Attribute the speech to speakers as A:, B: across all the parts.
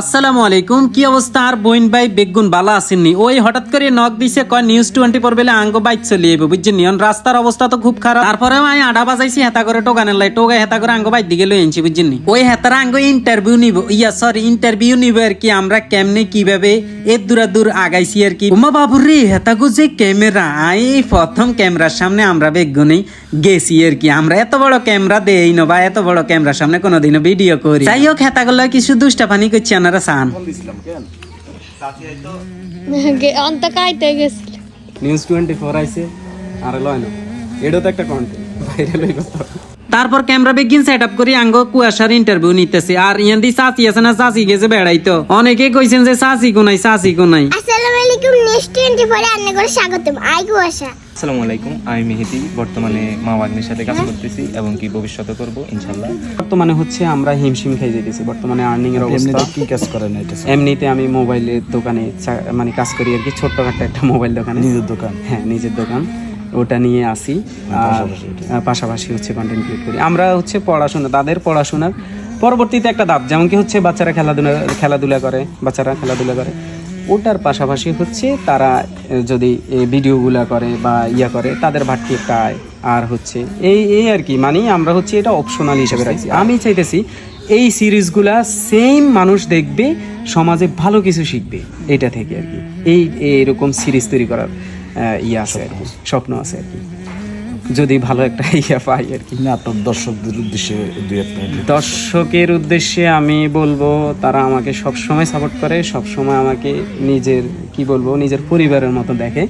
A: আসসালামু আলাইকুম। কি অবস্থা? আর বইন ভাই, বেগুন বালা আসেননি। ওই হঠাৎ করে নক দিছে, কয় নিউজ টোয়েন্টি ফোর বেলে আঙ্গ বাইক চলে যাব বুঝছেন নিয়ন রাস্তার অবস্থা তো খুব খারাপ। তারপরে আমি আডা বাজাইছি, হেতা করে টোকানের লাই। টোকা হেতা করে আঙ্গ বাইক দিকে লই আনছি বুঝছেন? ওই হেতারা আঙ্গ ইন্টারভিউ নিব। ইয়া সরি ইন্টারভিউ নিব আর কি। আমরা কেমনে, কীভাবে, এর দূরা দূর আগাইছি আর কি। উমা বাবুর রে হেতাগো যে ক্যামেরা আই, প্রথম ক্যামেরার সামনে আমরা বেগুনি। গেছি আর কি। আমরা এত বড় ক্যামেরা দেই না বা এত বড় ক্যামেরার সামনে কোনোদিনও ভিডিও করি যাই হোক হেতাগুলো কিছু দুষ্টাফানি করছি আপনারা চান।
B: গে- অন্ত কাইতে গেছিল
C: নিউজ টোয়েন্টি ফোর আইসে আর লয় না। এটাও তো একটা কন্টেন্ট ভাইরাল হয়ে গেছে
A: তারপর ক্যামেরা বেগিন সেট আপ করি আঙ্গ কুয়াশার ইন্টারভিউ নিতেছি। আর ইয়ান্দি চাচি আছে না চাচি গেছে বেড়াইতো। অনেকে কইছেন যে চাচি কোনাই চাচি কোনাই
B: আসসালামু আলাইকুম নেক্সট টোয়েন্টি ফোরে আন্না করে স্বাগতম। কুয়াশা
D: আসসালামু আলাইকুম আমি মেহেদি বর্তমানে মা বাগনির সাথে কাজ করতেছি এবং কি ভবিষ্যতে করব ইনশাল্লাহ
C: বর্তমানে হচ্ছে আমরা হিমশিম খাই যেতেছি বর্তমানে আর্নিং এর অবস্থা।
E: কি কাজ করেন এটা
C: এমনিতে আমি মোবাইলের দোকানে মানে কাজ করি আর কি ছোট্টখাট্ট একটা মোবাইল দোকানে।
E: নিজের দোকান?
C: হ্যাঁ নিজের দোকান। ওটা নিয়ে আসি। আর পাশাপাশি হচ্ছে কন্টেন্ট ক্রিয়েট করি। আমরা হচ্ছে পড়াশোনা তাদের পড়াশোনার পরবর্তীতে একটা ধাপ যেমন কি হচ্ছে বাচ্চারা খেলাধুলা খেলাধুলা করে বাচ্চারা খেলাধুলা করে। ওটার পাশাপাশি হচ্ছে তারা যদি ভিডিওগুলা করে বা ইয়া করে তাদের ভাটকি একটা আয় আর হচ্ছে এই এই আর কি মানে আমরা হচ্ছে এটা অপশনাল হিসেবে রাখছি। আমি চাইতেছি এই সিরিজগুলা সেম মানুষ দেখবে সমাজে ভালো কিছু শিখবে এটা থেকে আর কি। এই এরকম সিরিজ তৈরি করার ইয়ে আছে আর কি স্বপ্ন আছে আর কি। যদি ভালো একটা ইয়া পাই আর কি।
E: না আপনার দর্শকদের উদ্দেশ্যে দুই এক
C: দর্শকের উদ্দেশ্যে আমি বলব তারা আমাকে সব সময় সাপোর্ট করে সব সময় আমাকে নিজের কি বলব নিজের পরিবারের মতো দেখে।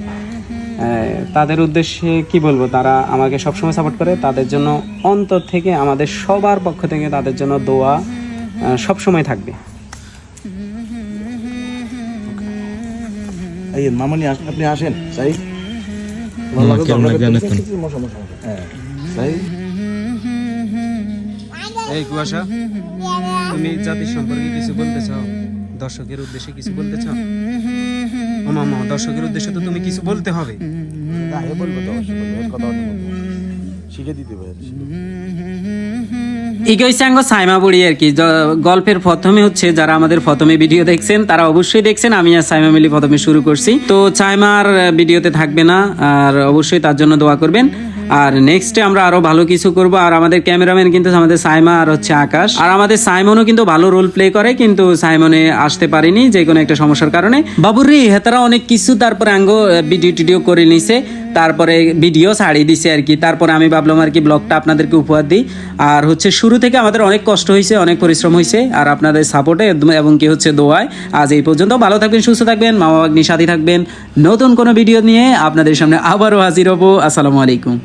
C: তাদের উদ্দেশ্যে কি বলব তারা আমাকে সবসময় সাপোর্ট করে তাদের জন্য অন্তর থেকে আমাদের সবার পক্ষ থেকে তাদের জন্য দোয়া সব সময় থাকবে।
E: মামনি আপনি আসেন সাই
C: এই কুয়াশা তুমি জাতি সম্পর্কে কিছু বলতে চাও দর্শকের উদ্দেশ্যে কিছু বলতে চাও মামা দর্শকের উদ্দেশ্যে তো তুমি কিছু বলতে হবে
E: শিখে দিতে পারে
A: ইগৈসাঙ্গ সাইমা বুড়ি আর কি। গল্পের প্রথমে হচ্ছে যারা আমাদের প্রথমে ভিডিও দেখছেন, তারা অবশ্যই দেখছেন। আমি আর সাইমা মিলি প্রথমে শুরু করছি। তো সাইমার ভিডিওতে থাকবে না, আর অবশ্যই তার জন্য দোয়া করবেন। আর নেক্সটে আমরা আরও ভালো কিছু করব। আর আমাদের ক্যামেরাম্যান কিন্তু আমাদের সাইমা আর হচ্ছে আকাশ। আর আমাদের সাইমনও কিন্তু ভালো রোল প্লে করে, কিন্তু সাইমনে আসতে পারিনি যে কোনো একটা সমস্যার কারণে। বাবুরি হেতারা অনেক কিছু তারপরে আঙ্গ ভিডিও টিডিও করে নিছে। তারপরে ভিডিও ছাড়িয়ে দিছে আর কি। তারপরে আমি ভাবলাম আর কি ব্লগটা আপনাদেরকে উপহার দিই। আর হচ্ছে শুরু থেকে আমাদের অনেক কষ্ট হয়েছে, অনেক পরিশ্রম হয়েছে। আর আপনাদের সাপোর্টে এবং কি হচ্ছে দোয়ায়। আজ এই পর্যন্ত ভালো থাকবেন, সুস্থ থাকবেন মা বাবা সাথে থাকবেন। নতুন কোনো ভিডিও নিয়ে আপনাদের সামনে আবারও হাজির হব। আসসালামু আলাইকুম।